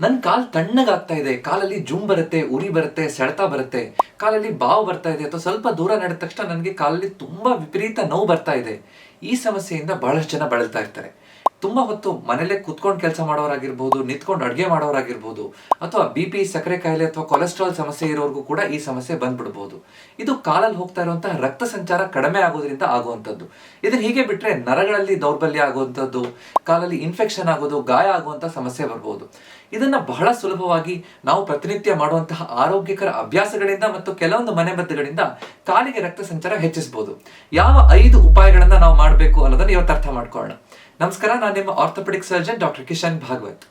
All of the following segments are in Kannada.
ನನ್ನ ಕಾಲ್ ತಣ್ಣಗಾಗ್ತಾ ಇದೆ. ಕಾಲಲ್ಲಿ ಜುಮ್ ಬರುತ್ತೆ, ಉರಿ ಬರುತ್ತೆ, ಸೆಳೆತ ಬರುತ್ತೆ. ಕಾಲಲ್ಲಿ ಬಾವು ಬರ್ತಾ ಇದೆ ಅಥವಾ ಸ್ವಲ್ಪ ದೂರ ನಡೆದ ತಕ್ಷಣ ನನಗೆ ಕಾಲಲ್ಲಿ ತುಂಬಾ ವಿಪರೀತ ನೋವು ಬರ್ತಾ ಇದೆ. ಈ ಸಮಸ್ಯೆಯಿಂದ ಬಹಳಷ್ಟು ಜನ ಬಳಲ್ತಾ ಇರ್ತಾರೆ. ತುಂಬಾ ಹೊತ್ತು ಮನೇಲೆ ಕುತ್ಕೊಂಡು ಕೆಲಸ ಮಾಡೋರಾಗಿರ್ಬೋದು, ನಿಂತ್ಕೊಂಡು ಅಡುಗೆ ಮಾಡೋರಾಗಿರ್ಬೋದು, ಅಥವಾ ಬಿ ಪಿ, ಸಕ್ಕರೆ ಕಾಯಿಲೆ ಅಥವಾ ಕೊಲೆಸ್ಟ್ರಾಲ್ ಸಮಸ್ಯೆ ಇರೋರ್ಗೂ ಕೂಡ ಈ ಸಮಸ್ಯೆ ಬಂದ್ಬಿಡ್ಬೋದು. ಇದು ಕಾಲಲ್ಲಿ ಹೋಗ್ತಾ ಇರುವಂತಹ ರಕ್ತ ಸಂಚಾರ ಕಡಿಮೆ ಆಗೋದ್ರಿಂದ ಆಗುವಂಥದ್ದು. ಇದನ್ನ ಹೀಗೆ ಬಿಟ್ಟರೆ ನರಗಳಲ್ಲಿ ದೌರ್ಬಲ್ಯ ಆಗುವಂಥದ್ದು, ಕಾಲಲ್ಲಿ ಇನ್ಫೆಕ್ಷನ್ ಆಗೋದು, ಗಾಯ ಆಗುವಂಥ ಸಮಸ್ಯೆ ಬರ್ಬೋದು. ಇದನ್ನ ಬಹಳ ಸುಲಭವಾಗಿ ನಾವು ಪ್ರತಿನಿತ್ಯ ಮಾಡುವಂತಹ ಆರೋಗ್ಯಕರ ಅಭ್ಯಾಸಗಳಿಂದ ಮತ್ತು ಕೆಲವೊಂದು ಮನೆಮದ್ದುಗಳಿಂದ ಕಾಲಿಗೆ ರಕ್ತ ಸಂಚಾರ ಹೆಚ್ಚಿಸಬಹುದು ಯಾವ ಐದು ಉಪಾಯಗಳನ್ನ ನಾವು ಮಾಡಬೇಕು ಅನ್ನೋದನ್ನ ಇವತ್ತು ಅರ್ಥ ಮಾಡ್ಕೊಳ್ಳೋಣ. ನಮಸ್ಕಾರ, ನಾನು ನಿಮ್ಮ orthopaedic surgeon doctor Kishan Bhagwat.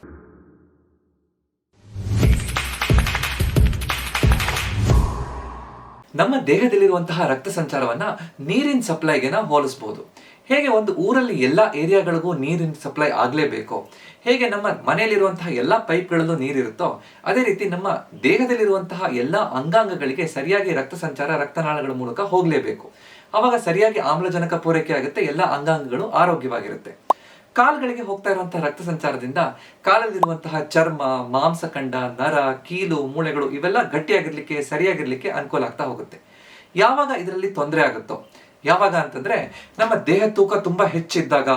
ನಮ್ಮ ದೇಹದಲ್ಲಿರುವಂತಹ ರಕ್ತ ಸಂಚಾರವನ್ನ ನೀರಿನ ಸಪ್ಲೈಗೆ ನಾವು ಹೋಲಿಸಬಹುದು ಹೇಗೆ ಒಂದು ಊರಲ್ಲಿ ಎಲ್ಲ ಏರಿಯಾಗಳಿಗೂ ನೀರಿನ ಸಪ್ಲೈ ಆಗಲೇಬೇಕು? ಹೇಗೆ ನಮ್ಮ ಮನೆಯಲ್ಲಿರುವಂತಹ ಎಲ್ಲ ಪೈಪ್ಗಳಲ್ಲೂ ನೀರಿರುತ್ತೋ, ಅದೇ ರೀತಿ ನಮ್ಮ ದೇಹದಲ್ಲಿರುವಂತಹ ಎಲ್ಲ ಅಂಗಾಂಗಗಳಿಗೆ ಸರಿಯಾಗಿ ರಕ್ತ ಸಂಚಾರ, ರಕ್ತನಾಳಗಳ ಮೂಲಕ ಹೋಗಲೇಬೇಕು. ಅವಾಗ ಸರಿಯಾಗಿ ಆಮ್ಲಜನಕ ಪೂರೈಕೆ ಆಗುತ್ತೆ, ಎಲ್ಲ ಅಂಗಾಂಗಗಳು ಆರೋಗ್ಯವಾಗಿರುತ್ತೆ. ಕಾಲ್ಗಳಿಗೆ ಹೋಗ್ತಾ ಇರುವಂತಹ ರಕ್ತ ಸಂಚಾರದಿಂದ ಕಾಲಲ್ಲಿರುವಂತಹ ಚರ್ಮ, ಮಾಂಸಖಂಡ, ನರ, ಕೀಲು, ಮೂಳೆಗಳು ಇವೆಲ್ಲ ಗಟ್ಟಿಯಾಗಿರ್ಲಿಕ್ಕೆ, ಸರಿಯಾಗಿರ್ಲಿಕ್ಕೆ ಅನುಕೂಲ ಆಗ್ತಾ ಹೋಗುತ್ತೆ. ಯಾವಾಗ ಇದರಲ್ಲಿ ತೊಂದರೆ ಆಗುತ್ತೋ? ಯಾವಾಗ ಅಂತಂದ್ರೆ ನಮ್ಮ ದೇಹ ತೂಕ ತುಂಬಾ ಹೆಚ್ಚಿದ್ದಾಗ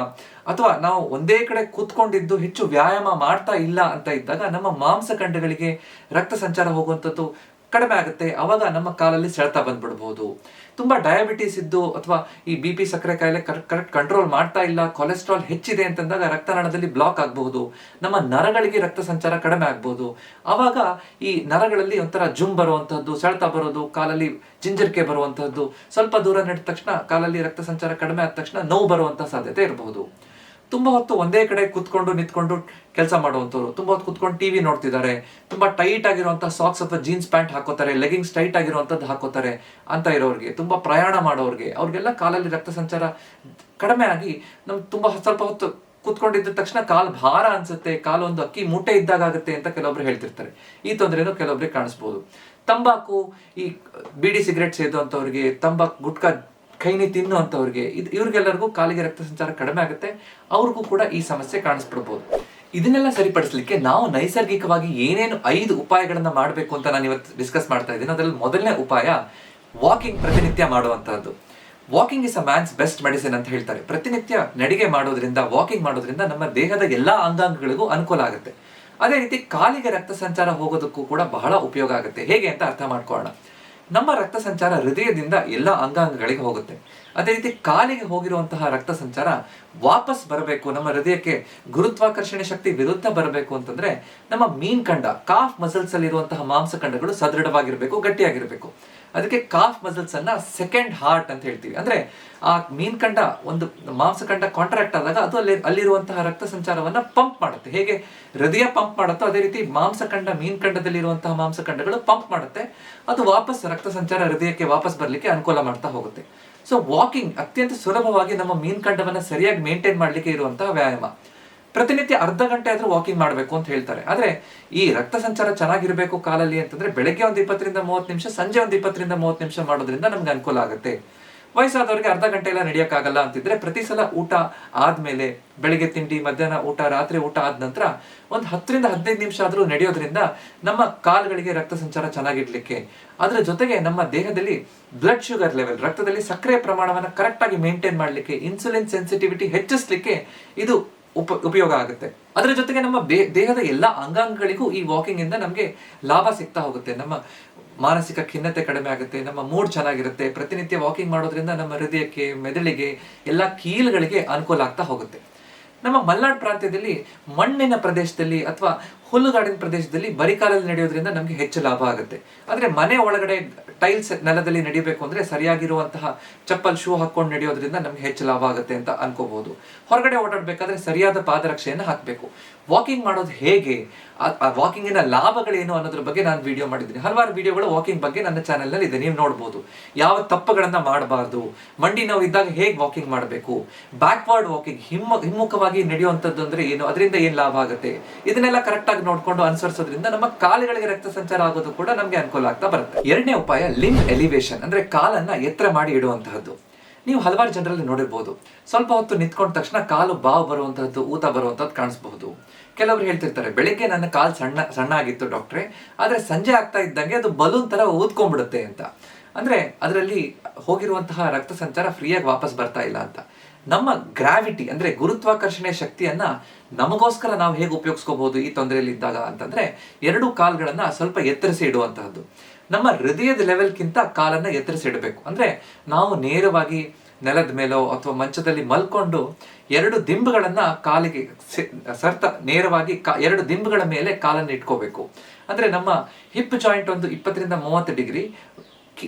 ಅಥವಾ ನಾವು ಒಂದೇ ಕಡೆ ಕೂತ್ಕೊಂಡಿದ್ದು ಹೆಚ್ಚು ವ್ಯಾಯಾಮ ಮಾಡ್ತಾ ಇಲ್ಲ ಅಂತ ಇದ್ದಾಗ ನಮ್ಮ ಮಾಂಸಖಂಡಗಳಿಗೆ ರಕ್ತ ಸಂಚಾರ ಹೋಗುವಂಥದ್ದು ಕಡಿಮೆ ಆಗುತ್ತೆ. ಅವಾಗ ನಮ್ಮ ಕಾಲಲ್ಲಿ ಸೆಳೆತ ಬಂದ್ಬಿಡ್ಬೋದು. ತುಂಬಾ ಡಯಾಬಿಟಿಸ್ ಇದ್ದು ಅಥವಾ ಈ ಬಿ ಪಿ ಸಕ್ಕರೆ ಕಾಯಿಲೆ ಕರೆಕ್ಟ್ ಕಂಟ್ರೋಲ್ ಮಾಡ್ತಾ ಇಲ್ಲ ಕೊಲೆಸ್ಟ್ರಾಲ್ ಹೆಚ್ಚಿದೆ ಅಂತಂದಾಗ ರಕ್ತನಾಳದಲ್ಲಿ ಬ್ಲಾಕ್ ಆಗಬಹುದು. ನಮ್ಮ ನರಗಳಿಗೆ ರಕ್ತ ಸಂಚಾರ ಕಡಿಮೆ ಆಗ್ಬೋದು. ಅವಾಗ ಈ ನರಗಳಲ್ಲಿ ಒಂಥರ ಜುಮ್ ಬರುವಂತಹದ್ದು, ಸೆಳೆತ ಬರೋದು, ಕಾಲಲ್ಲಿ ಜಿಂಜರಿಕೆ ಬರುವಂತಹದ್ದು, ಸ್ವಲ್ಪ ದೂರ ನಡೆದ ತಕ್ಷಣ ಕಾಲಲ್ಲಿ ರಕ್ತ ಸಂಚಾರ ಕಡಿಮೆ ಆದ ತಕ್ಷಣ ನೋವು ಬರುವಂಥ ಸಾಧ್ಯತೆ ಇರಬಹುದು. ತುಂಬಾ ಹೊತ್ತು ಒಂದೇ ಕಡೆ ಕುತ್ಕೊಂಡು ನಿಂತ್ಕೊಂಡು ಕೆಲಸ ಮಾಡುವಂಥವ್ರು. ತುಂಬಾ ಹೊತ್ತು ಕುತ್ಕೊಂಡು ಟಿವಿ ನೋಡ್ತಿದ್ದಾರೆ. ತುಂಬಾ ಟೈಟ್ ಆಗಿರುವಂಥ ಸಾಕ್ಸ್ ಅಥವಾ ಜೀನ್ಸ್ ಪ್ಯಾಂಟ್ ಹಾಕೋತಾರೆ ಲೆಗಿಂಗ್ಸ್ ಟೈಟ್ ಆಗಿರುವಂಥದ್ದು ಹಾಕೋತಾರೆ ಅಂತ ಇರೋರಿಗೆ, ತುಂಬಾ ಪ್ರಯಾಣ ಮಾಡೋರಿಗೆ, ಅವ್ರಿಗೆಲ್ಲ ಕಾಲಲ್ಲಿ ರಕ್ತ ಸಂಚಾರ ಕಡಿಮೆ ಆಗಿ ನಮ್ಗೆ ತುಂಬಾ ಸ್ವಲ್ಪ ಹೊತ್ತು ಕುತ್ಕೊಂಡಿದ್ದ ತಕ್ಷಣ ಕಾಲು ಭಾರ ಅನ್ಸುತ್ತೆ, ಕಾಲು ಒಂದು ಅಕ್ಕಿ ಮೂಟೆ ಇದ್ದಾಗ ಆಗುತ್ತೆ ಅಂತ ಕೆಲವೊಬ್ರು ಹೇಳ್ತಿರ್ತಾರೆ. ಈ ತೊಂದರೆನೂ ಕೆಲವೊಬ್ರಿಗೆ ಕಾಣಿಸ್ಬೋದು. ತಂಬಾಕು, ಈ ಬಿಡಿ ಸಿಗರೆಟ್ ಸೇದುವಂಥವ್ರಿಗೆ ತಂಬಾಕು, ಗುಟ್ಕಾ ಕೈನಿ ತಿನ್ನುವಂಥವ್ರಿಗೆ ಇದು ಇವ್ರಿಗೆಲ್ಲರಿಗೂ ಕಾಲಿಗೆ ರಕ್ತ ಸಂಚಾರ ಕಡಿಮೆ ಆಗುತ್ತೆ. ಅವ್ರಿಗೂ ಕೂಡ ಈ ಸಮಸ್ಯೆ ಕಾಣಿಸ್ಬಿಡ್ಬೋದು. ಇದನ್ನೆಲ್ಲ ಸರಿಪಡಿಸಲಿಕ್ಕೆ ನಾವು ನೈಸರ್ಗಿಕವಾಗಿ ಏನೇನು ಐದು ಉಪಾಯಗಳನ್ನು ಮಾಡಬೇಕು ಅಂತ ನಾನು ಇವತ್ತು ಡಿಸ್ಕಸ್ ಮಾಡ್ತಾ ಇದ್ದೀನಿ. ಅದರಲ್ಲಿ ಮೊದಲನೇ ಉಪಾಯ ವಾಕಿಂಗ್ ಪ್ರತಿನಿತ್ಯ ಮಾಡುವಂಥದ್ದು walking is a man's best medicine ಅಂತ ಹೇಳ್ತಾರೆ. ಪ್ರತಿನಿತ್ಯ ನಡಿಗೆ ಮಾಡೋದ್ರಿಂದ ವಾಕಿಂಗ್ ಮಾಡೋದ್ರಿಂದ ನಮ್ಮ ದೇಹದ ಎಲ್ಲಾ ಅಂಗಾಂಗಗಳಿಗೂ ಅನುಕೂಲ ಆಗುತ್ತೆ. ಅದೇ ರೀತಿ ಕಾಲಿಗೆ ರಕ್ತ ಸಂಚಾರ ಹೋಗೋದಕ್ಕೂ ಕೂಡ ಬಹಳ ಉಪಯೋಗ ಆಗುತ್ತೆ. ಹೇಗೆ ಅಂತ ಅರ್ಥ ಮಾಡ್ಕೊಳ್ಳೋಣ. ನಮ್ಮ ರಕ್ತ ಸಂಚಾರ ಹೃದಯದಿಂದ ಎಲ್ಲ ಅಂಗಾಂಗಗಳಿಗೆ ಹೋಗುತ್ತೆ. ಅದೇ ರೀತಿ ಕಾಲಿಗೆ ಹೋಗಿರುವಂತಹ ರಕ್ತ ಸಂಚಾರ ವಾಪಸ್ ಬರಬೇಕು, ನಮ್ಮ ಹೃದಯಕ್ಕೆ ಗುರುತ್ವಾಕರ್ಷಣೆ ಶಕ್ತಿ ವಿರುದ್ಧ ಬರಬೇಕು ಅಂತಂದ್ರೆ ನಮ್ಮ ಮೀನ್ ಕಂಡ, ಕಾಫ್ ಮಸಲ್ಸ್ ಅಲ್ಲಿ ಇರುವಂತಹ ಮಾಂಸಖಂಡಗಳು ಸದೃಢವಾಗಿರಬೇಕು, ಗಟ್ಟಿಯಾಗಿರಬೇಕು. ಅದಕ್ಕೆ ಕಾಫ್ ಮಸಲ್ಸ್ ಅನ್ನ ಸೆಕೆಂಡ್ ಹಾರ್ಟ್ ಅಂತ ಹೇಳ್ತೀವಿ. ಅಂದ್ರೆ ಆ ಮೀನ್ ಕಂಡ ಒಂದು ಮಾಂಸಖಂಡ ಕಾಂಟ್ರಾಕ್ಟ್ ಆದಾಗ ಅದು ಅಲ್ಲಿ, ಅಲ್ಲಿರುವಂತಹ ರಕ್ತ ಸಂಚಾರವನ್ನ ಪಂಪ್ ಮಾಡುತ್ತೆ. ಹೇಗೆ ಹೃದಯ ಪಂಪ್ ಮಾಡುತ್ತೋ ಅದೇ ರೀತಿ ಮಾಂಸಖಂಡ ಮೀನ್ ಖಂಡದಲ್ಲಿ ಇರುವಂತಹ ಮಾಂಸಖಂಡಗಳು ಪಂಪ್ ಮಾಡುತ್ತೆ. ಅದು ವಾಪಸ್ ರಕ್ತ ಸಂಚಾರ ಹೃದಯಕ್ಕೆ ವಾಪಸ್ ಬರಲಿಕ್ಕೆ ಅನುಕೂಲ ಮಾಡ್ತಾ ಹೋಗುತ್ತೆ. ಸೊ ವಾಕಿಂಗ್ ಅತ್ಯಂತ ಸುಲಭವಾಗಿ ನಮ್ಮ ಮೀನ್ ಖಂಡವನ್ನ ಸರಿಯಾಗಿ ಮೇಂಟೈನ್ ಮಾಡ್ಲಿಕ್ಕೆ ಇರುವಂತಹ ವ್ಯಾಯಾಮ. ಪ್ರತಿನಿತ್ಯ ಅರ್ಧ ಗಂಟೆ ಆದ್ರೂ ವಾಕಿಂಗ್ ಮಾಡಬೇಕು ಅಂತ ಹೇಳ್ತಾರೆ. ಆದ್ರೆ, ಈ ರಕ್ತ ಸಂಚಾರ ಚೆನ್ನಾಗಿರ್ಬೇಕು ಕಾಲಲ್ಲಿ ಅಂತಂದ್ರೆ ಬೆಳಗ್ಗೆ ಒಂದು ಇಪ್ಪತ್ತರಿಂದ ಮೂವತ್ತು ನಿಮಿಷ, ಸಂಜೆ ಒಂದು ಇಪ್ಪತ್ತರಿಂದ ಮೂವತ್ತು ನಿಮಿಷ ಮಾಡೋದ್ರಿಂದ ನಮ್ಗೆ ಅನುಕೂಲ ಆಗುತ್ತೆ. ವಯಸ್ಸಾದವರಿಗೆ ಅರ್ಧ ಗಂಟೆ ಎಲ್ಲ ನಡೆಯೋಕ್ಕಾಗಲ್ಲ ಅಂತಿದ್ರೆ ಪ್ರತಿ ಸಲ ಊಟ ಆದ್ಮೇಲೆ ಬೆಳಿಗ್ಗೆ ತಿಂಡಿ, ಮಧ್ಯಾಹ್ನ ಊಟ, ರಾತ್ರಿ ಊಟ ಆದ ನಂತರ ಒಂದು ಹತ್ತರಿಂದ ಹದಿನೈದು ನಿಮಿಷ ಆದರೂ ನಡೆಯೋದ್ರಿಂದ ನಮ್ಮ ಕಾಲುಗಳಿಗೆ ರಕ್ತ ಸಂಚಾರ ಚೆನ್ನಾಗಿಡ್ಲಿಕ್ಕೆ ಅದರ ಜೊತೆಗೆ ನಮ್ಮ ದೇಹದಲ್ಲಿ ಬ್ಲಡ್ ಶುಗರ್ ಲೆವೆಲ್ ರಕ್ತದಲ್ಲಿ ಸಕ್ಕರೆ ಪ್ರಮಾಣವನ್ನು ಕರೆಕ್ಟಾಗಿ ಮೇಂಟೈನ್ ಮಾಡ್ಲಿಕ್ಕೆ ಇನ್ಸುಲಿನ್ ಸೆನ್ಸಿಟಿವಿಟಿ ಹೆಚ್ಚಿಸ್ಲಿಕ್ಕೆ ಇದು ಉಪ, ಉಪಯೋಗ ಆಗುತ್ತೆ. ಅದರ ಜೊತೆಗೆ ನಮ್ಮ ದೇಹದ ಎಲ್ಲ ಅಂಗಾಂಗಗಳಿಗೂ ಈ ವಾಕಿಂಗ್ ಇಂದ ನಮಗೆ ಲಾಭ ಸಿಗ್ತಾ ಹೋಗುತ್ತೆ. ನಮ್ಮ ಮಾನಸಿಕ ಖಿನ್ನತೆ ಕಡಿಮೆ ಆಗುತ್ತೆ, ನಮ್ಮ ಮೂಡ್ ಚೆನ್ನಾಗಿರುತ್ತೆ, ಪ್ರತಿನಿತ್ಯ ವಾಕಿಂಗ್ ಮಾಡೋದ್ರಿಂದ ನಮ್ಮ ಹೃದಯಕ್ಕೆ, ಮೆದುಳಿಗೆ ಎಲ್ಲ ಕೀಲುಗಳಿಗೆ ಅನುಕೂಲ ಆಗ್ತಾ ಹೋಗುತ್ತೆ. ನಮ್ಮ ಮಲ್ನಾಡ್ ಪ್ರಾಂತ್ಯದಲ್ಲಿ ಮಣ್ಣಿನ ಪ್ರದೇಶದಲ್ಲಿ ಅಥವಾ ಹುಲ್ಲುಗಾಡಿನ ಪ್ರದೇಶದಲ್ಲಿ ಬರಿಕಾಲಲ್ಲಿ ನಡೆಯೋದ್ರಿಂದ ನಮಗೆ ಹೆಚ್ಚು ಲಾಭ ಆಗುತ್ತೆ. ಆದ್ರೆ ಮನೆ ಒಳಗಡೆ ಟೈಲ್ಸ್ ನೆಲದಲ್ಲಿ ನಡಿಬೇಕು ಅಂದ್ರೆ ಸರಿಯಾಗಿರುವಂತಹ ಚಪ್ಪಲ್ ಶೂ ಹಾಕೊಂಡು ನಡೆಯೋದ್ರಿಂದ ನಮ್ಗೆ ಹೆಚ್ಚು ಲಾಭ ಆಗುತ್ತೆ ಅಂತ ಅನ್ಕೋಬಹುದು ಹೊರಗಡೆ ಓಡಾಡ್ಬೇಕಾದ್ರೆ ಸರಿಯಾದ ಪಾದರಕ್ಷೆಯನ್ನು ಹಾಕಬೇಕು. ವಾಕಿಂಗ್ ಮಾಡೋದು ಹೇಗೆ? ವಾಕಿಂಗಿನ ಲಾಭಗಳೇನು ಅನ್ನೋದ್ರ ಬಗ್ಗೆ ನಾನು ವಿಡಿಯೋ ಮಾಡಿದ್ದೀನಿ. ಹಲವಾರು ವಿಡಿಯೋಗಳು ವಾಕಿಂಗ್ ಬಗ್ಗೆ ನನ್ನ ಚಾನೆಲ್ನಲ್ಲಿ ಇದೆ. ನೀವು ನೋಡ್ಬೋದು. ಯಾವ ತಪ್ಪುಗಳನ್ನ ಮಾಡಬಾರ್ದು. ಮಂಡಿ ನಾವು ಇದ್ದಾಗ ಹೇಗೆ ವಾಕಿಂಗ್ ಮಾಡಬೇಕು? ಬ್ಯಾಕ್ವರ್ಡ್ ವಾಕಿಂಗ್ ಹಿಮ್ಮ, ಹಿಮ್ಮುಖವಾಗಿ ನಡೆಯುವಂಥದ್ದು ಅಂದ್ರೆ ಏನು? ಅದರಿಂದ ಏನು ಲಾಭ ಆಗುತ್ತೆ? ಇದನ್ನೆಲ್ಲ ಕರೆಕ್ಟಾಗಿ ನೋಡ್ಕೊಂಡು ಅನುಸರಿಸೋದ್ರಿಂದ ನಮ್ಮ ಕಾಲುಗಳಿಗೆ ರಕ್ತ ಸಂಚಾರ ಆಗೋದು ಕೂಡ ನಮಗೆ ಅನುಕೂಲ ಆಗ್ತಾ ಬರುತ್ತೆ. ಎರಡನೇ ಉಪಾಯ ಲಿಂಬ್ ಎಲಿವೇಶನ್ ಅಂದ್ರೆ ಕಾಲನ್ನ ಎತ್ತರ ಮಾಡಿ ಇಡುವಂತಹದ್ದು. ನೀವು ಹಲವಾರು ಜನರಲ್ಲಿ ನೋಡಿರ್ಬೋದು. ಸ್ವಲ್ಪ ಹೊತ್ತು ನಿಂತ್ಕೊಂಡ ತಕ್ಷಣ ಕಾಲು ಬಾವು ಬರುವಂತಹದ್ದು, ಊತ ಬರುವಂಥದ್ದು ಕಾಣಿಸಬಹುದು. ಕೆಲವರು ಹೇಳ್ತಿರ್ತಾರೆ, ಬೆಳಿಗ್ಗೆ ನನ್ನ ಕಾಲು ಸಣ್ಣ ಸಣ್ಣ ಆಗಿತ್ತು ಡಾಕ್ಟ್ರೆ, ಆದ್ರೆ ಸಂಜೆ ಆಗ್ತಾ ಇದ್ದಂಗೆ ಅದು ಬಲೂನ್ ತರ ಊದ್ಕೊಂಡ್ಬಿಡುತ್ತೆ ಅಂತ. ಅಂದ್ರೆ ಅದರಲ್ಲಿ ಹೋಗಿರುವಂತಹ ರಕ್ತ ಸಂಚಾರ ಫ್ರೀಯಾಗಿ ವಾಪಸ್ ಬರ್ತಾ ಇಲ್ಲ ಅಂತ. ನಮ್ಮ ಗ್ರಾವಿಟಿ, ಅಂದ್ರೆ ಗುರುತ್ವಾಕರ್ಷಣೆ ಶಕ್ತಿಯನ್ನ ನಮಗೋಸ್ಕರ ನಾವು ಹೇಗೆ ಉಪಯೋಗಿಸ್ಕೋಬಹುದು ಈ ತೊಂದರೆಯಲ್ಲಿ ಇದ್ದಾಗ ಅಂತಂದ್ರೆ, ಎರಡು ಕಾಲುಗಳನ್ನು ಸ್ವಲ್ಪ ಎತ್ತರಿಸಿ ಇಡುವಂತಹದ್ದು. ನಮ್ಮ ಹೃದಯದ ಲೆವೆಲ್ಗಿಂತ ಕಾಲನ್ನ ಎತ್ತರಿಸಿ ಇಡಬೇಕು. ಅಂದ್ರೆ ನಾವು ನೇರವಾಗಿ ನೆಲದ ಮೇಲೋ ಅಥವಾ ಮಂಚದಲ್ಲಿ ಮಲ್ಕೊಂಡು ಎರಡು ದಿಂಬುಗಳನ್ನ ಕಾಲಿಗೆ ಸರ್ತ ನೇರವಾಗಿ ಕಾ- ಎರಡು ದಿಂಬುಗಳ ಮೇಲೆ ಕಾಲನ್ನು ಇಟ್ಕೋಬೇಕು. ಅಂದ್ರೆ ನಮ್ಮ ಹಿಪ್ ಜಾಯಿಂಟ್ ಒಂದು ಇಪ್ಪತ್ತರಿಂದ ಮೂವತ್ತು ಡಿಗ್ರಿ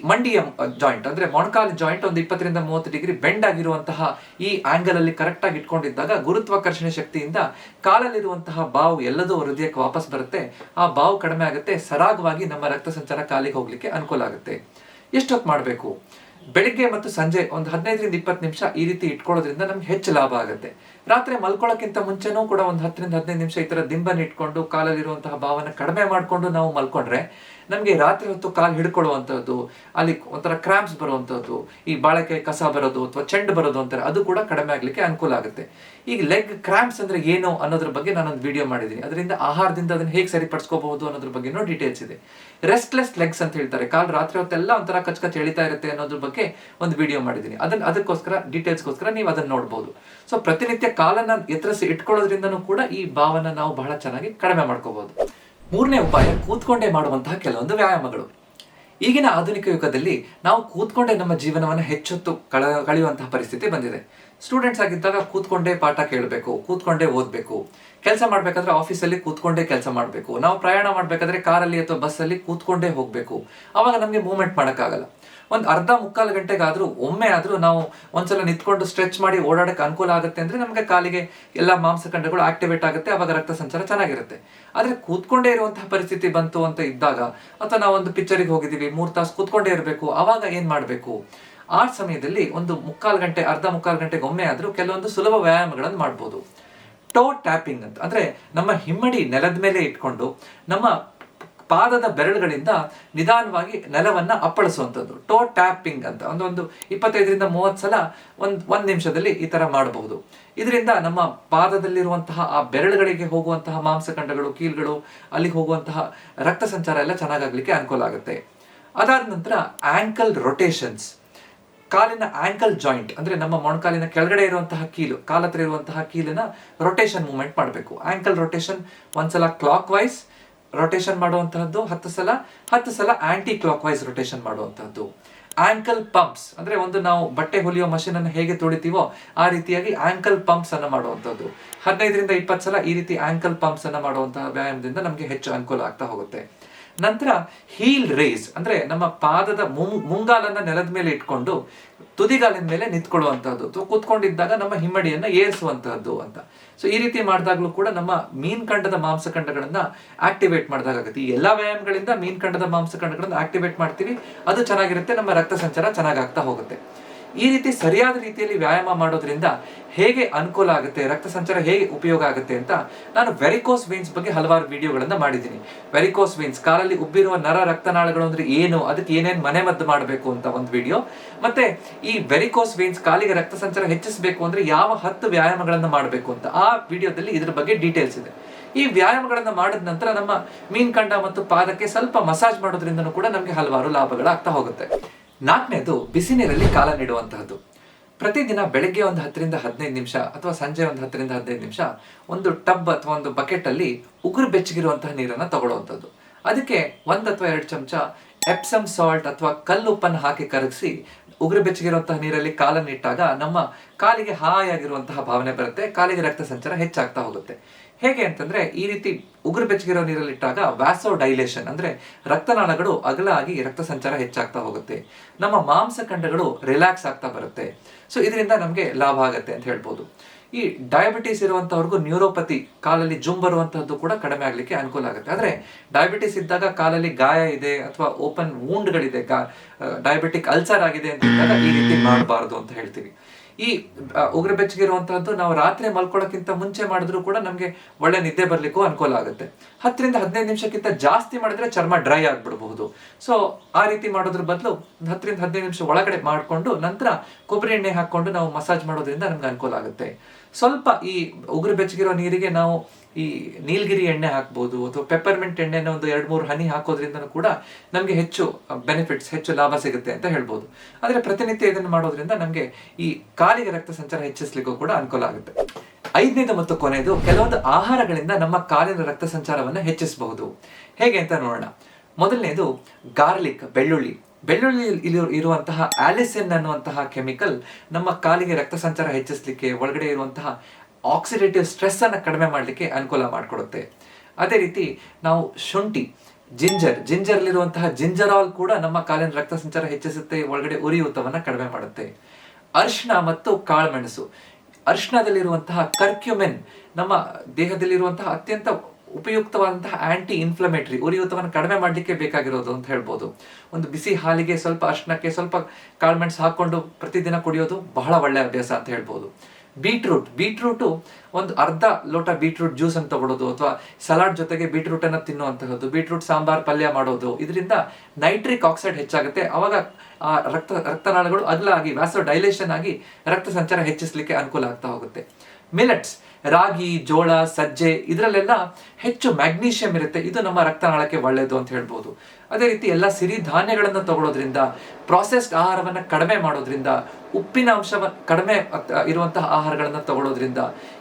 ಮಂಡಿಯ ಜಾಯಿಂಟ್, ಅಂದ್ರೆ ಮೊಣಕಾಲು ಜಾಯಿಂಟ್ ಒಂದು ಇಪ್ಪತ್ತರಿಂದ ಮೂವತ್ತು ಡಿಗ್ರಿ ಬೆಂಡ್ ಆಗಿರುವಂತಹ ಈ ಆಂಗಲ್ ಅಲ್ಲಿ ಕರೆಕ್ಟ್ ಇಟ್ಕೊಂಡಿದ್ದಾಗ ಗುರುತ್ವಾಕರ್ಷಣೆ ಶಕ್ತಿಯಿಂದ ಕಾಲಲ್ಲಿರುವಂತಹ ಬಾವು ಎಲ್ಲದೂ ಹೃದಯಕ್ಕೆ ವಾಪಸ್ ಬರುತ್ತೆ. ಆ ಬಾವು ಕಡಿಮೆ ಆಗುತ್ತೆ, ಸರಾಗವಾಗಿ ನಮ್ಮ ರಕ್ತ ಸಂಚಾರ ಕಾಲಿಗೆ ಹೋಗ್ಲಿಕ್ಕೆ ಅನುಕೂಲ ಆಗುತ್ತೆ. ಎಷ್ಟೊತ್ತು ಮಾಡಬೇಕು? ಬೆಳಿಗ್ಗೆ ಮತ್ತು ಸಂಜೆ ಒಂದು ಹದಿನೈದರಿಂದ ಇಪ್ಪತ್ತು ನಿಮಿಷ ಈ ರೀತಿ ಇಟ್ಕೊಳ್ಳೋದ್ರಿಂದ ನಮ್ಗೆ ಹೆಚ್ಚು ಲಾಭ ಆಗುತ್ತೆ. ರಾತ್ರಿ ಮಲ್ಕೊಳ್ಳೋಕ್ಕಿಂತ ಮುಂಚೆನೂ ಕೂಡ ಒಂದು ಹತ್ತರಿಂದ ಹದಿನೈದು ನಿಮಿಷ ಈ ತರ ದಿಂಬನ್ನು ಇಟ್ಕೊಂಡು ಕಾಲಲ್ಲಿರುವಂತಹ ಭಾವನ ಕಡಿಮೆ ಮಾಡಿಕೊಂಡು ನಾವು ಮಲ್ಕೊಂಡ್ರೆ ನಮಗೆ ರಾತ್ರಿ ಹೊತ್ತು ಕಾಲು ಹಿಡ್ಕೊಳ್ಳುವಂಥದ್ದು ಅಲ್ಲಿ ಒಂಥರ ಕ್ರಾಂಪ್ಸ್ ಬರುವಂಥದ್ದು ಈ ಬಾಳೆಕಾಯಿ ಕಸ ಬರೋದು ಅಥವಾ ಚೆಂಡು ಬರೋದು ಅಂತಾರೆ, ಅದು ಕೂಡ ಕಡಿಮೆ ಆಗಲಿಕ್ಕೆ ಅನುಕೂಲ ಆಗುತ್ತೆ. ಈಗ ಲೆಗ್ ಕ್ರಾಂಪ್ಸ್ ಅಂದ್ರೆ ಏನು ಅನ್ನೋದ್ರ ಬಗ್ಗೆ ನಾನೊಂದು ವಿಡಿಯೋ ಮಾಡಿದ್ದೀನಿ. ಅದರಿಂದ ಆಹಾರದಿಂದ ಅದನ್ನ ಹೇಗೆ ಸರಿಪಡಿಸ್ಕೋಬಹುದು ಅನ್ನೋದ್ರ ಬಗ್ಗೆನೂ ಡೀಟೇಲ್ಸ್ ಇದೆ. ರೆಸ್ಟ್ಲೆಸ್ ಲೆಗ್ಸ್ ಅಂತ ಹೇಳ್ತಾರೆ. ಕಾಲ್ ರಾತ್ರಿ ಹೊತ್ತೆಲ್ಲ ಒಂಥರ ಕಚ್ ಕಚ್ ಎಳಿತಾ ಇರುತ್ತೆ ಅನ್ನೋದ್ರ ಬಗ್ಗೆ ಒಂದು ವಿಡಿಯೋ ಮಾಡಿದ್ದೀನಿ. ಅದನ್ನ ಅದಕ್ಕೋಸ್ಕರ ಡೀಟೇಲ್ಸ್ಗೋಸ್ಕರ ನೀವು ಅದನ್ನ ನೋಡ್ಬೋದು. ಸೊ ಪ್ರತಿನಿತ್ಯ ಕಾಲನ್ನ ಎತ್ತರಿಸಿ ಇಟ್ಕೊಳ್ಳೋದ್ರಿಂದನೂ ಕೂಡ ಈ ಭಾವನ ನಾವು ಬಹಳ ಚೆನ್ನಾಗಿ ಕಡಿಮೆ ಮಾಡ್ಕೋಬಹುದು ಮೂರನೇ ಉಪಾಯ, ಕೂತ್ಕೊಂಡೇ ಮಾಡುವಂತಹ ಕೆಲವೊಂದು ವ್ಯಾಯಾಮಗಳು. ಈಗಿನ ಆಧುನಿಕ ಯುಗದಲ್ಲಿ ನಾವು ಕೂತ್ಕೊಂಡೇ ನಮ್ಮ ಜೀವನವನ್ನು ಹೆಚ್ಚೊತ್ತು ಕಳ, ಕಳೆಯುವಂತಹ ಪರಿಸ್ಥಿತಿ ಬಂದಿದೆ. ಸ್ಟೂಡೆಂಟ್ಸ್ ಆಗಿದ್ದಾಗ ಕೂತ್ಕೊಂಡೇ ಪಾಠ ಕೇಳಬೇಕು, ಕೂತ್ಕೊಂಡೇ ಓದಬೇಕು. ಕೆಲಸ ಮಾಡಬೇಕಾದ್ರೆ ಆಫೀಸಲ್ಲಿ ಕೂತ್ಕೊಂಡೇ ಕೆಲಸ ಮಾಡಬೇಕು. ನಾವು ಪ್ರಯಾಣ ಮಾಡಬೇಕಾದ್ರೆ ಕಾರಲ್ಲಿ ಅಥವಾ ಬಸ್ಸಲ್ಲಿ ಕೂತ್ಕೊಂಡೇ ಹೋಗಬೇಕು. ಆವಾಗ ನಮಗೆ ಮೂವ್ಮೆಂಟ್ ಮಾಡೋಕ್ಕಾಗಲ್ಲ. ಒಂದು ಅರ್ಧ ಮುಕ್ಕಾಲು ಗಂಟೆಗಾದರೂ ಒಮ್ಮೆ ಆದರೂ ನಾವು ಒಂದ್ಸಲ ನಿಂತ್ಕೊಂಡು ಸ್ಟ್ರೆಚ್ ಮಾಡಿ ಓಡಾಡಕ್ಕೆ ಅನುಕೂಲ ಆಗುತ್ತೆ ಅಂದ್ರೆ ನಮಗೆ ಕಾಲಿಗೆ ಎಲ್ಲ ಮಾಂಸಖಂಡಗಳು ಆಕ್ಟಿವೇಟ್ ಆಗುತ್ತೆ, ಅವಾಗ ರಕ್ತ ಸಂಚಾರ ಚೆನ್ನಾಗಿರುತ್ತೆ. ಆದ್ರೆ ಕೂತ್ಕೊಂಡೇ ಇರುವಂತಹ ಪರಿಸ್ಥಿತಿ ಬಂತು ಅಂತ ಇದ್ದಾಗ, ಅಥವಾ ನಾವು ಒಂದು ಪಿಕ್ಚರಿಗೆ ಹೋಗಿದೀವಿ ಮೂರು ತಾಸು ಕೂತ್ಕೊಂಡೇ ಇರಬೇಕು, ಅವಾಗ ಏನು ಮಾಡಬೇಕು? ಆ ಸಮಯದಲ್ಲಿ ಒಂದು ಮುಕ್ಕಾಲು ಗಂಟೆ, ಅರ್ಧ ಮುಕ್ಕಾಲು ಗಂಟೆಗೆ ಒಮ್ಮೆ ಆದರೂ ಕೆಲವೊಂದು ಸುಲಭ ವ್ಯಾಯಾಮಗಳನ್ನು ಮಾಡ್ಬೋದು. ಟೋ ಟ್ಯಾಪಿಂಗ್ ಅಂತ, ಅಂದರೆ ನಮ್ಮ ಹಿಮ್ಮಡಿ ನೆಲದ ಮೇಲೆ ಇಟ್ಕೊಂಡು ನಮ್ಮ ಪಾದದ ಬೆರಳುಗಳಿಂದ ನಿಧಾನವಾಗಿ ನೆಲವನ್ನ ಅಪ್ಪಳಿಸುವಂಥದ್ದು. ಟೋ ಟ್ಯಾಪಿಂಗ್ ಅಂತ. ಒಂದೊಂದು ಇಪ್ಪತ್ತೈದರಿಂದ ಮೂವತ್ತು ಸಲ ಒಂದು ಒಂದು ನಿಮಿಷದಲ್ಲಿ ಈ ಥರ ಮಾಡಬಹುದು ಇದರಿಂದ ನಮ್ಮ ಪಾದದಲ್ಲಿರುವಂತಹ ಆ ಬೆರಳುಗಳಿಗೆ ಹೋಗುವಂತಹ ಮಾಂಸಖಂಡಗಳು, ಕೀಲ್ಗಳು, ಅಲ್ಲಿಗೆ ಹೋಗುವಂತಹ ರಕ್ತ ಸಂಚಾರ ಎಲ್ಲ ಚೆನ್ನಾಗಾಗಲಿಕ್ಕೆ ಅನುಕೂಲ ಆಗುತ್ತೆ. ಅದಾದ ನಂತರ ಆಂಕಲ್ ರೊಟೇಷನ್ಸ್ ಕಾಲಿನ ಆಂಕಲ್ ಜಾಯಿಂಟ್ ಅಂದ್ರೆ ನಮ್ಮ ಮೊಣಕಾಲಿನ ಕೆಳಗಡೆ ಇರುವಂತಹ ಕೀಲು, ಕಾಲತ್ರ ಇರುವಂತಹ ಕೀಲಿನ ರೊಟೇಷನ್ ಮೂವ್ಮೆಂಟ್ ಮಾಡಬೇಕು. ಆಂಕಲ್ ರೊಟೇಷನ್ ಒಂದ್ಸಲ ಕ್ಲಾಕ್ ವೈಸ್ ರೊಟೇಷನ್ ಮಾಡುವಂತಹದ್ದು ಹತ್ತು ಸಲ ಹತ್ತು ಸಲ ಆಂಟಿ ಕ್ಲಾಕ್ ವೈಸ್ ರೊಟೇಷನ್ ಮಾಡುವಂತಹದ್ದು. ಆಂಕಲ್ ಪಂಪ್ಸ್ ಅಂದ್ರೆ ಒಂದು ನಾವು ಬಟ್ಟೆ ಹೊಲಿಯೋ ಮಷೀನ್ ಅನ್ನು ಹೇಗೆ ತೊಳಿತೀವೋ ಆ ರೀತಿಯಾಗಿ ಆಂಕಲ್ ಪಂಪ್ಸ್ ಅನ್ನು ಮಾಡುವಂಥದ್ದು ಹದಿನೈದರಿಂದ ಇಪ್ಪತ್ತು ಸಲ ಈ ರೀತಿ ಆಂಕಲ್ ಪಂಪ್ಸ್ ಅನ್ನು ಮಾಡುವಂತಹ ವ್ಯಾಯಾಮದಿಂದ ನಮಗೆ ಹೆಚ್ಚು ಅನುಕೂಲ ಆಗ್ತಾ ಹೋಗುತ್ತೆ. ನಂತರ ಹೀಲ್ ರೇಸ್ ಅಂದ್ರೆ ನಮ್ಮ ಪಾದದ ಮುಂಗಾಲನ್ನ ನೆಲದ ಮೇಲೆ ಇಟ್ಕೊಂಡು ತುದಿಗಾಲಿನ ಮೇಲೆ ನಿಂತ್ಕೊಳ್ಳುವಂತಹದ್ದು. ಅಥವಾ ಕೂತ್ಕೊಂಡಿದ್ದಾಗ ನಮ್ಮ ಹಿಮ್ಮಡಿಯನ್ನ ಏರಿಸುವಂತಹದ್ದು ಅಂತ. ಸೊ ಈ ರೀತಿ ಮಾಡಿದಾಗಲೂ ಕೂಡ ನಮ್ಮ ಮೀನ್ಕಂಡದ ಮಾಂಸಖಂಡಗಳನ್ನ ಆಕ್ಟಿವೇಟ್ ಮಾಡಿದಾಗುತ್ತೆ ಈ ಎಲ್ಲಾ ವ್ಯಾಯಾಮಗಳಿಂದ ಮೀನ್ಕಂಡದ ಮಾಂಸಖಂಡಗಳನ್ನ ಆಕ್ಟಿವೇಟ್ ಮಾಡ್ತೀವಿ. ಅದು ಚೆನ್ನಾಗಿರುತ್ತೆ, ನಮ್ಮ ರಕ್ತ ಸಂಚಾರ ಚೆನ್ನಾಗಾಗ್ತಾ ಹೋಗುತ್ತೆ. ಈ ರೀತಿ ಸರಿಯಾದ ರೀತಿಯಲ್ಲಿ ವ್ಯಾಯಾಮ ಮಾಡೋದ್ರಿಂದ ಹೇಗೆ ಅನುಕೂಲ ಆಗುತ್ತೆ, ರಕ್ತ ಸಂಚಾರ ಹೇಗೆ ಉಪಯೋಗ ಆಗುತ್ತೆ ಅಂತ ನಾನು ವೆರಿಕೋಸ್ ವೀನ್ಸ್ ಬಗ್ಗೆ ಹಲವಾರು ವಿಡಿಯೋಗಳನ್ನ ಮಾಡಿದ್ದೀನಿ. ವೆರಿಕೋಸ್ ವೀನ್ಸ್ ಕಾಲಲ್ಲಿ ಉಬ್ಬಿರುವ ನರ ರಕ್ತನಾಳಗಳು ಅಂದ್ರೆ ಏನು, ಅದಕ್ಕೆ ಏನೇನ್ ಮನೆಮದ್ದು ಮಾಡಬೇಕು ಅಂತ ಒಂದು ವಿಡಿಯೋ. ಮತ್ತೆ ಈ ವೆರಿಕೋಸ್ ವೀನ್ಸ್ ಕಾಲಿಗೆ ರಕ್ತ ಸಂಚಾರ ಹೆಚ್ಚಿಸಬೇಕು ಅಂದ್ರೆ ಯಾವ ಹತ್ತು ವ್ಯಾಯಾಮಗಳನ್ನ ಮಾಡಬೇಕು ಅಂತ ಆ ವಿಡಿಯೋದಲ್ಲಿ ಇದ್ರ ಬಗ್ಗೆ ಡೀಟೇಲ್ಸ್ ಇದೆ. ಈ ವ್ಯಾಯಾಮಗಳನ್ನ ಮಾಡಿದ ನಂತರ ನಮ್ಮ ಮೀನ್ಕಂಡ ಮತ್ತು ಪಾದಕ್ಕೆ ಸ್ವಲ್ಪ ಮಸಾಜ್ ಮಾಡೋದ್ರಿಂದನೂ ಕೂಡ ನಮಗೆ ಹಲವಾರು ಲಾಭಗಳಾಗ್ತಾ ಹೋಗುತ್ತೆ. ನಾಲ್ಕನೇದು ಬಿಸಿ ನೀರಲ್ಲಿ ಕಾಲ ನೀಡುವಂತಹದ್ದು. ಪ್ರತಿದಿನ ಬೆಳಗ್ಗೆ ಒಂದು ಹತ್ತರಿಂದ ಹದಿನೈದು ನಿಮಿಷ ಅಥವಾ ಸಂಜೆ ಒಂದು ಹತ್ತರಿಂದ ಹದಿನೈದು ನಿಮಿಷ ಒಂದು ಟಬ್ ಅಥವಾ ಒಂದು ಬಕೆಟ್ ಅಲ್ಲಿ ಉಗುರು ಬೆಚ್ಚಗಿರುವಂತಹ ನೀರನ್ನ ತಗೊಳ್ಳುವಂಥದ್ದು ಅದಕ್ಕೆ ಒಂದ್ ಅಥವಾ ಎರಡು ಚಮಚ ಎಪ್ಸಮ್ ಸಾಲ್ಟ್ ಅಥವಾ ಕಲ್ಲುಪ್ಪನ್ನು ಹಾಕಿ ಕರಗಿಸಿ ಉಗುರು ಬೆಚ್ಚಗಿರುವಂತಹ ನೀರಲ್ಲಿ ಕಾಲನ್ನು ಇಟ್ಟಾಗ ನಮ್ಮ ಕಾಲಿಗೆ ಹಾಯಾಗಿರುವಂತಹ ಭಾವನೆ ಬರುತ್ತೆ, ಕಾಲಿಗೆ ರಕ್ತ ಸಂಚಾರ ಹೆಚ್ಚಾಗ್ತಾ ಹೋಗುತ್ತೆ. ಹೇಗೆ ಅಂತಂದ್ರೆ, ಈ ರೀತಿ ಉಗುರು ಬೆಚ್ಚಗಿರೋ ನೀರಲ್ಲಿ ಇಟ್ಟಾಗ ವ್ಯಾಸೋ ಡೈಲೇಷನ್ ಅಂದ್ರೆ ರಕ್ತನಾಳಗಳು ಅಗಲ ಆಗಿ ರಕ್ತ ಸಂಚಾರ ಹೆಚ್ಚಾಗ್ತಾ ಹೋಗುತ್ತೆ. ನಮ್ಮ ಮಾಂಸಖಂಡಗಳು ರಿಲ್ಯಾಕ್ಸ್ ಆಗ್ತಾ ಬರುತ್ತೆ. ಸೊ, ಇದರಿಂದ ನಮಗೆ ಲಾಭ ಆಗುತ್ತೆ ಅಂತ ಹೇಳ್ಬೋದು. ಈ ಡಯಾಬಿಟಿಸ್ ಇರುವಂತವ್ರಿಗೂ ನ್ಯೂರೋಪತಿ ಕಾಲಲ್ಲಿ ಜುಮ್ ಬರುವಂತಹದ್ದು ಕೂಡ ಕಡಿಮೆ ಆಗ್ಲಿಕ್ಕೆ ಅನುಕೂಲ ಆಗುತ್ತೆ. ಆದ್ರೆ ಡಯಾಬಿಟಿಸ್ ಇದ್ದಾಗ ಕಾಲಲ್ಲಿ ಗಾಯ ಇದೆ ಅಥವಾ ಓಪನ್ ವೂಂಡ್ಗಳಿದೆ ಡಯಾಬಿಟಿಕ್ ಅಲ್ಸರ್ ಆಗಿದೆ ಅಂತ ಇದ್ದಾಗ ಈ ರೀತಿ ಮಾಡಬಾರದು ಅಂತ ಹೇಳ್ತೀವಿ. ಈ ಉಗ್ರ ಉಗುರು ಬೆಚ್ಚಗಿರುವಂತಹದ್ದು ನಾವು ರಾತ್ರಿ ಮಲ್ಕೊಳ್ಳೋಕ್ಕಿಂತ ಮುಂಚೆ ಮಾಡಿದ್ರು ಕೂಡ ನಮಗೆ ಒಳ್ಳೆ ನಿದ್ದೆ ಬರ್ಲಿಕ್ಕೂ ಅನುಕೂಲ ಆಗುತ್ತೆ. ಹತ್ತರಿಂದ ಹದಿನೈದು ನಿಮಿಷಕ್ಕಿಂತ ಜಾಸ್ತಿ ಮಾಡಿದ್ರೆ ಚರ್ಮ ಡ್ರೈ ಆಗ್ಬಿಡಬಹುದು. ಸೊ ಆ ರೀತಿ ಮಾಡೋದ್ರ ಬದಲು ಹತ್ತರಿಂದ ಹದಿನೈದು ನಿಮಿಷ ಒಳಗಡೆ ಮಾಡಿಕೊಂಡು ನಂತರ ಕೊಬ್ಬರಿ ಎಣ್ಣೆ ಹಾಕೊಂಡು ನಾವು ಮಸಾಜ್ ಮಾಡೋದ್ರಿಂದ ನಮ್ಗೆ ಅನುಕೂಲ ಆಗುತ್ತೆ. ಸ್ವಲ್ಪ ಈ ಉಗುರು ಬೆಚ್ಚಗಿರೋ ನೀರಿಗೆ ನಾವು ಈ ನೀಲಗಿರಿ ಎಣ್ಣೆ ಹಾಕ್ಬೋದು ಅಥವಾ ಪೆಪ್ಪರ್ಮೆಂಟ್ ಎಣ್ಣೆನ ಒಂದು ಎರಡು ಮೂರು ಹನಿ ಹಾಕೋದ್ರಿಂದ ಕೂಡ ನಮಗೆ ಹೆಚ್ಚು ಬೆನಿಫಿಟ್ಸ್ ಹೆಚ್ಚು ಲಾಭ ಸಿಗುತ್ತೆ ಅಂತ ಹೇಳ್ಬೋದು. ಆದರೆ ಪ್ರತಿನಿತ್ಯ ಇದನ್ನು ಮಾಡೋದ್ರಿಂದ ನಮಗೆ ಈ ಕಾಲಿಗೆ ರಕ್ತ ಸಂಚಾರ ಹೆಚ್ಚಿಸ್ಲಿಕ್ಕೂ ಕೂಡ ಅನುಕೂಲ ಆಗುತ್ತೆ. ಐದನೇದು ಮತ್ತು ಕೊನೆಯದು ಕೆಲವೊಂದು ಆಹಾರಗಳಿಂದ ನಮ್ಮ ಕಾಲಿನ ರಕ್ತ ಸಂಚಾರವನ್ನು ಹೆಚ್ಚಿಸಬಹುದು. ಹೇಗೆ ಅಂತ ನೋಡೋಣ. ಮೊದಲನೇದು ಗಾರ್ಲಿಕ್, ಬೆಳ್ಳುಳ್ಳಿ. ಬೆಳ್ಳುಳ್ಳಿ ಇಲ್ಲಿ ಇರುವಂತಹ ಆಲಿಸಿನ್ ಅನ್ನುವಂತಹ ಕೆಮಿಕಲ್ ನಮ್ಮ ಕಾಲಿಗೆ ರಕ್ತ ಸಂಚಾರ ಹೆಚ್ಚಿಸಲಿಕ್ಕೆ ಒಳಗಡೆ ಇರುವಂತಹ ಆಕ್ಸಿಡೇಟಿವ್ ಸ್ಟ್ರೆಸ್ ಅನ್ನು ಕಡಿಮೆ ಮಾಡಲಿಕ್ಕೆ ಅನುಕೂಲ ಮಾಡಿಕೊಡುತ್ತೆ. ಅದೇ ರೀತಿ ನಾವು ಶುಂಠಿ, ಜಿಂಜರ್, ಜಿಂಜರ್ಲಿರುವಂತಹ ಆಲ್ ಕೂಡ ನಮ್ಮ ಕಾಲಿನ ರಕ್ತ ಸಂಚಾರ ಹೆಚ್ಚಿಸುತ್ತೆ, ಒಳಗಡೆ ಉರಿಯೂತವನ್ನು ಕಡಿಮೆ ಮಾಡುತ್ತೆ. ಅರಿಶಿಣ ಮತ್ತು ಕಾಳುಮೆಣಸು ಅರಿಶಿಣದಲ್ಲಿರುವಂತಹ ಕರ್ಕ್ಯುಮೆನ್ ನಮ್ಮ ದೇಹದಲ್ಲಿರುವಂತಹ ಅತ್ಯಂತ ಉಪಯುಕ್ತವಾದಂತಹ ಆಂಟಿ ಇನ್ಫ್ಲಮೇಟರಿ ಉರಿಯೂತವನ್ನು ಕಡಿಮೆ ಮಾಡಲಿಕ್ಕೆ ಬೇಕಾಗಿರೋದು ಅಂತ ಹೇಳ್ಬೋದು. ಒಂದು ಬಿಸಿ ಹಾಲಿಗೆ ಸ್ವಲ್ಪ ಅರ್ಶನಕ್ಕೆ ಸ್ವಲ್ಪ ಕಾಳ್ಮೆಣ್ಸ್ ಹಾಕ್ಕೊಂಡು ಪ್ರತಿದಿನ ಕುಡಿಯೋದು ಬಹಳ ಒಳ್ಳೆಯ ಅಭ್ಯಾಸ ಅಂತ ಹೇಳ್ಬೋದು. ಬೀಟ್ರೂಟ್, ಬೀಟ್ರೂಟು ಒಂದು ಅರ್ಧ ಲೋಟ ಬೀಟ್ರೂಟ್ ಜ್ಯೂಸ್ ಅಂತ ತಗೊಳ್ಳೋದು ಅಥವಾ ಸಲಾಡ್ ಜೊತೆಗೆ ಬೀಟ್ರೂಟನ್ನು ತಿನ್ನುವಂತಹದ್ದು, ಬೀಟ್ರೂಟ್ ಸಾಂಬಾರ್ ಪಲ್ಯ ಮಾಡೋದು, ಇದರಿಂದ ನೈಟ್ರಿಕ್ ಆಕ್ಸೈಡ್ ಹೆಚ್ಚಾಗುತ್ತೆ. ಅವಾಗ ಆ ರಕ್ತ, ರಕ್ತನಾಳಗಳು ಅಗಲ ಆಗಿ ವ್ಯಾಸೋ ಡೈಲೇಷನ್ ಆಗಿ ರಕ್ತ ಸಂಚಾರ ಹೆಚ್ಚಿಸಲಿಕ್ಕೆ ಅನುಕೂಲ ಆಗ್ತಾ ಹೋಗುತ್ತೆ. ಮಿಲೆಟ್ಸ್ ರಾಗಿ, ಜೋಳ, ಸಜ್ಜೆ ಇದರಲ್ಲೆಲ್ಲ ಹೆಚ್ಚು ಮ್ಯಾಗ್ನೀಷಿಯಂ ಇರುತ್ತೆ. ಇದು ನಮ್ಮ ರಕ್ತನಾಳಕ್ಕೆ ಒಳ್ಳೆಯದು ಅಂತ ಹೇಳ್ಬೋದು. ಅದೇ ರೀತಿ ಎಲ್ಲ ಸಿರಿ ಧಾನ್ಯಗಳನ್ನು ತಗೊಳ್ಳೋದ್ರಿಂದ ಪ್ರಾಸೆಸ್ಡ್ ಆಹಾರವನ್ನು ಕಡಿಮೆ ಮಾಡೋದ್ರಿಂದ, ಉಪ್ಪಿನ ಅಂಶ ಕಡಿಮೆ ಇರುವಂತಹ ಆಹಾರಗಳನ್ನು ತಗೊಳ್ಳೋದ್ರಿಂದ,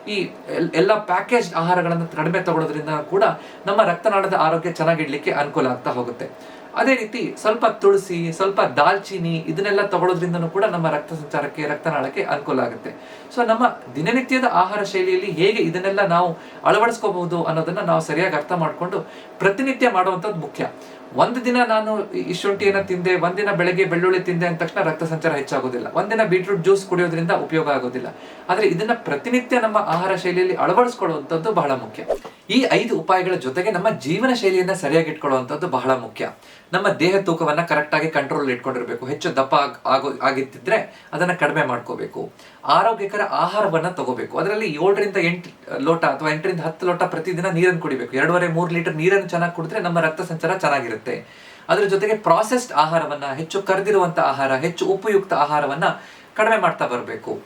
ಈ ಎಲ್- ಎಲ್ಲ ಪ್ಯಾಕೇಜ್ ಆಹಾರಗಳನ್ನು ಕಡಿಮೆ ತಗೊಳ್ಳೋದ್ರಿಂದ ಕೂಡ ನಮ್ಮ ರಕ್ತನಾಳದ ಆರೋಗ್ಯ ಚೆನ್ನಾಗಿಡ್ಲಿಕ್ಕೆ ಅನುಕೂಲ ಆಗ್ತಾ ಹೋಗುತ್ತೆ. ಅದೇ ರೀತಿ ಸ್ವಲ್ಪ ತುಳಸಿ, ಸ್ವಲ್ಪ ದಾಲ್ಚಿನಿ ಇದನ್ನೆಲ್ಲ ತಗೊಳ್ಳೋದ್ರಿಂದನೂ ಕೂಡ ನಮ್ಮ ರಕ್ತ ಸಂಚಾರಕ್ಕೆ, ರಕ್ತನಾಳಕ್ಕೆ ಅನುಕೂಲ ಆಗುತ್ತೆ. ಸೊ ನಮ್ಮ ದಿನನಿತ್ಯದ ಆಹಾರ ಶೈಲಿಯಲ್ಲಿ ಹೇಗೆ ಇದನ್ನೆಲ್ಲ ನಾವು ಅಳವಡಿಸ್ಕೋಬಹುದು ಅನ್ನೋದನ್ನ ನಾವು ಸರಿಯಾಗಿ ಅರ್ಥ ಮಾಡಿಕೊಂಡು ಪ್ರತಿನಿತ್ಯ ಮಾಡುವಂಥದ್ದು ಮುಖ್ಯ. ಒಂದು ದಿನ ನಾನು ಈ ಶುಂಠಿಯನ್ನ ತಿಂದೆ, ಒಂದಿನ ಬೆಳಗ್ಗೆ ಬೆಳ್ಳುಳ್ಳಿ ತಿಂದೆ ಅಂದ ತಕ್ಷಣ ರಕ್ತ ಸಂಚಾರ ಹೆಚ್ಚಾಗೋದಿಲ್ಲ. ಒಂದಿನ ಬೀಟ್ರೂಟ್ ಜ್ಯೂಸ್ ಕುಡಿಯೋದ್ರಿಂದ ಉಪಯೋಗ ಆಗೋದಿಲ್ಲ. ಆದ್ರೆ ಇದನ್ನ ಪ್ರತಿನಿತ್ಯ ನಮ್ಮ ಆಹಾರ ಶೈಲಿಯಲ್ಲಿ ಅಳವಡಿಸ್ಕೊಳ್ಳುವಂಥದ್ದು ಬಹಳ ಮುಖ್ಯ. ಈ ಐದು ಉಪಾಯಗಳ ಜೊತೆಗೆ ನಮ್ಮ ಜೀವನ ಶೈಲಿಯನ್ನ ಸರಿಯಾಗಿ ಇಟ್ಕೊಳ್ಳುವಂಥದ್ದು ಬಹಳ ಮುಖ್ಯ. ನಮ್ಮ ದೇಹ ತೂಕವನ್ನ ಕರೆಕ್ಟಾಗಿ ಕಂಟ್ರೋಲ್ ಇಟ್ಕೊಂಡಿರ್ಬೇಕು. ಹೆಚ್ಚು ದಪ್ಪ ಆಗ್- ಆಗೋ ಆಗಿತ್ತಿದ್ರೆ ಅದನ್ನ ಕಡಿಮೆ ಮಾಡ್ಕೋಬೇಕು. ಆರೋಗ್ಯಕರ ಆಹಾರವನ್ನ ತಗೋಬೇಕು. ಅದರಲ್ಲಿ ಏಳರಿಂದ ಎಂಟು ಲೋಟ ಅಥವಾ ಎಂಟರಿಂದ ಹತ್ತು ಲೋಟ ಪ್ರತಿದಿನ ನೀರನ್ನು ಕುಡಿಬೇಕು. ಎರಡೂವರೆ, ಮೂರು ಲೀಟರ್ ನೀರನ್ನು ಚೆನ್ನಾಗಿ ಕುಡಿದ್ರೆ ನಮ್ಮ ರಕ್ತ ಸಂಚಾರ ಚೆನ್ನಾಗಿರುತ್ತೆ. ಅದರ ಜೊತೆಗೆ ಪ್ರಾಸೆಸ್ಡ್ ಆಹಾರವನ್ನ, ಹೆಚ್ಚು ಕರೆದಿರುವಂತ ಆಹಾರ, ಹೆಚ್ಚು ಉಪಯುಕ್ತ ಆಹಾರವನ್ನ ಕಡಿಮೆ ಮಾಡ್ತಾ ಬರಬೇಕು.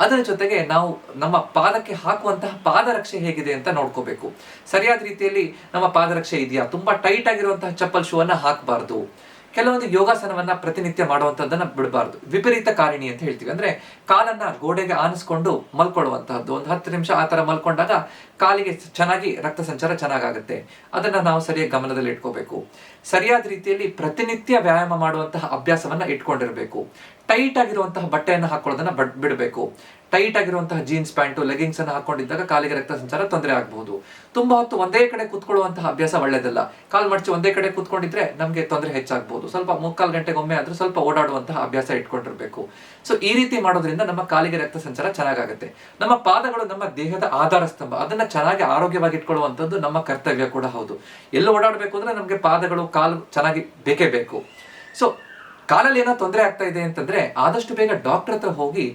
ಅದರ ಜೊತೆಗೆ ನಾವು ನಮ್ಮ ಪಾದಕ್ಕೆ ಹಾಕುವಂತಹ ಪಾದರಕ್ಷೆ ಹೇಗಿದೆ ಅಂತ ನೋಡ್ಕೋಬೇಕು. ಸರಿಯಾದ ರೀತಿಯಲ್ಲಿ ನಮ್ಮ ಪಾದರಕ್ಷೆ ಇದೆಯಾ? ತುಂಬಾ ಟೈಟ್ ಆಗಿರುವಂತಹ ಚಪ್ಪಲ್ ಶೂ ಅನ್ನ ಹಾಕಬಾರ್ದು. ಕೆಲವೊಂದು ಯೋಗಾಸನವನ್ನ ಪ್ರತಿನಿತ್ಯ ಮಾಡುವಂತದ್ದನ್ನ ಬಿಡಬಾರ್ದು. ವಿಪರೀತ ಕಾರಿಣಿ ಅಂತ ಹೇಳ್ತೀವಿ. ಅಂದ್ರೆ ಕಾಲನ್ನ ಗೋಡೆಗೆ ಆನಿಸ್ಕೊಂಡು ಮಲ್ಕೊಳ್ಳುವಂತಹದ್ದು. ಒಂದು ಹತ್ತು ನಿಮಿಷ ಆ ತರ ಮಲ್ಕೊಂಡಾಗ ಕಾಲಿಗೆ ಚೆನ್ನಾಗಿ ರಕ್ತ ಸಂಚಾರ ಚೆನ್ನಾಗಾಗುತ್ತೆ. ಅದನ್ನ ನಾವು ಸರಿಯಾಗಿ ಗಮನದಲ್ಲಿ ಇಟ್ಕೋಬೇಕು ಸರಿಯಾದ ರೀತಿಯಲ್ಲಿ ಪ್ರತಿನಿತ್ಯ ವ್ಯಾಯಾಮ ಮಾಡುವಂತಹ ಅಭ್ಯಾಸವನ್ನ ಇಟ್ಕೊಂಡಿರ್ಬೇಕು. ಟೈಟ್ ಆಗಿರುವಂತಹ ಬಟ್ಟೆಯನ್ನು ಹಾಕೊಳ್ಳೋದನ್ನ ಬಟ್ ಬಿಡಬೇಕು. ಟೈಟ್ ಆಗಿರುವಂತಹ ಜೀನ್ಸ್ ಪ್ಯಾಂಟು ಲೆಗಿಂಗ್ಸ್ ಅನ್ನು ಹಾಕೊಂಡಿದ್ದಾಗ ಕಾಲಿಗೆ ರಕ್ತ ಸಂಚಾರ ತೊಂದರೆ ಆಗಬಹುದು. ತುಂಬಾ ಹೊತ್ತು ಒಂದೇ ಕಡೆ ಕುತ್ಕೊಳ್ಳುವಂತಹ ಅಭ್ಯಾಸ ಒಳ್ಳೆಯದಲ್ಲ ಕಾಲು ಮಡಚಿ ಒಂದೇ ಕಡೆ ಕುತ್ಕೊಂಡಿದ್ರೆ ನಮಗೆ ತೊಂದರೆ ಹೆಚ್ಚಾಗಬಹುದು. ಸ್ವಲ್ಪ ಮುಕ್ಕಾಲು ಗಂಟೆಗೊಮ್ಮೆ ಆದ್ರೂ ಸ್ವಲ್ಪ ಓಡಾಡುವಂತಹ ಅಭ್ಯಾಸ ಇಟ್ಕೊಂಡಿರ್ಬೇಕು. ಸೊ ಈ ರೀತಿ ಮಾಡೋದ್ರಿಂದ ನಮ್ಮ ಕಾಲಿಗೆ ರಕ್ತ ಸಂಚಾರ ಚೆನ್ನಾಗಾಗುತ್ತೆ. ನಮ್ಮ ಪಾದಗಳು ನಮ್ಮ ದೇಹದ ಆಧಾರ ಸ್ತಂಭ ಅದನ್ನ ಚೆನ್ನಾಗಿ ಆರೋಗ್ಯವಾಗಿ ಇಟ್ಕೊಳ್ಳುವಂಥದ್ದು ನಮ್ಮ ಕರ್ತವ್ಯ ಕೂಡ ಹೌದು. ಎಲ್ಲ ಓಡಾಡಬೇಕು ಅಂದ್ರೆ ನಮಗೆ ಪಾದಗಳು, ಕಾಲು ಚೆನ್ನಾಗಿ ಬೇಕೇ ಬೇಕು. ಸೊ ಕಾಲಲ್ಲಿ ಏನೋ ತೊಂದರೆ ಆಗ್ತಾ ಇದೆ ಅಂತಂದ್ರೆ ಆದಷ್ಟು ಬೇಗ ಡಾಕ್ಟರ್ ಹತ್ರ ಹೋಗಿ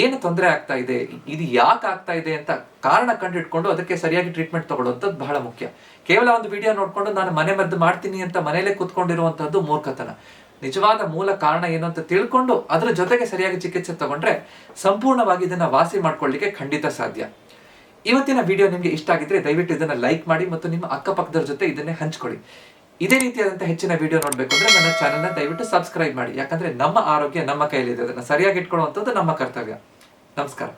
ಏನು ತೊಂದರೆ ಆಗ್ತಾ ಇದೆ, ಇದು ಯಾಕೆ ಆಗ್ತಾ ಇದೆ ಅಂತ ಕಾರಣ ಕಂಡಿಡ್ಕೊಂಡು ಅದಕ್ಕೆ ಸರಿಯಾಗಿ ಟ್ರೀಟ್ಮೆಂಟ್ ತಗೊಳ್ಳುವಂಥದ್ದು ಬಹಳ ಮುಖ್ಯ. ಕೇವಲ ಒಂದು ವಿಡಿಯೋ ನೋಡ್ಕೊಂಡು ನಾನು ಮನೆ ಮದ್ದು ಮಾಡ್ತೀನಿ ಅಂತ ಮನೆಯಲ್ಲೇ ಕೂತ್ಕೊಂಡಿರುವಂತಹದ್ದು ಮೂರ್ಖತನ. ನಿಜವಾದ ಮೂಲ ಕಾರಣ ಏನು ಅಂತ ತಿಳ್ಕೊಂಡು ಅದರ ಜೊತೆಗೆ ಸರಿಯಾಗಿ ಚಿಕಿತ್ಸೆ ತಗೊಂಡ್ರೆ ಸಂಪೂರ್ಣವಾಗಿ ಇದನ್ನ ವಾಸಿ ಮಾಡ್ಕೊಳ್ಳಿಕ್ಕೆ ಖಂಡಿತ ಸಾಧ್ಯ. ಇವತ್ತಿನ ವಿಡಿಯೋ ನಿಮಗೆ ಇಷ್ಟ ಆಗಿದ್ರೆ ದಯವಿಟ್ಟು ಇದನ್ನ ಲೈಕ್ ಮಾಡಿ ಮತ್ತು ನಿಮ್ಮ ಅಕ್ಕಪಕ್ಕದವ್ರ ಜೊತೆ ಇದನ್ನೇ ಹಂಚ್ಕೊಳ್ಳಿ. ಇದೇ ರೀತಿಯಾದಂತಹ ಹೆಚ್ಚಿನ ವಿಡಿಯೋ ನೋಡ್ಬೇಕು ಅಂದ್ರೆ ನನ್ನ ಚಾನಲ್ನ ದಯವಿಟ್ಟು ಸಬ್ಸ್ಕ್ರೈಬ್ ಮಾಡಿ. ಯಾಕಂದ್ರೆ ನಮ್ಮ ಆರೋಗ್ಯ ನಮ್ಮ ಕೈಲಿದೆ ಅದನ್ನ ಸರಿಯಾಗಿ ಇಟ್ಕೊಳ್ಳುವಂಥದ್ದು ನಮ್ಮ ಕರ್ತವ್ಯ. ನಮಸ್ಕಾರ.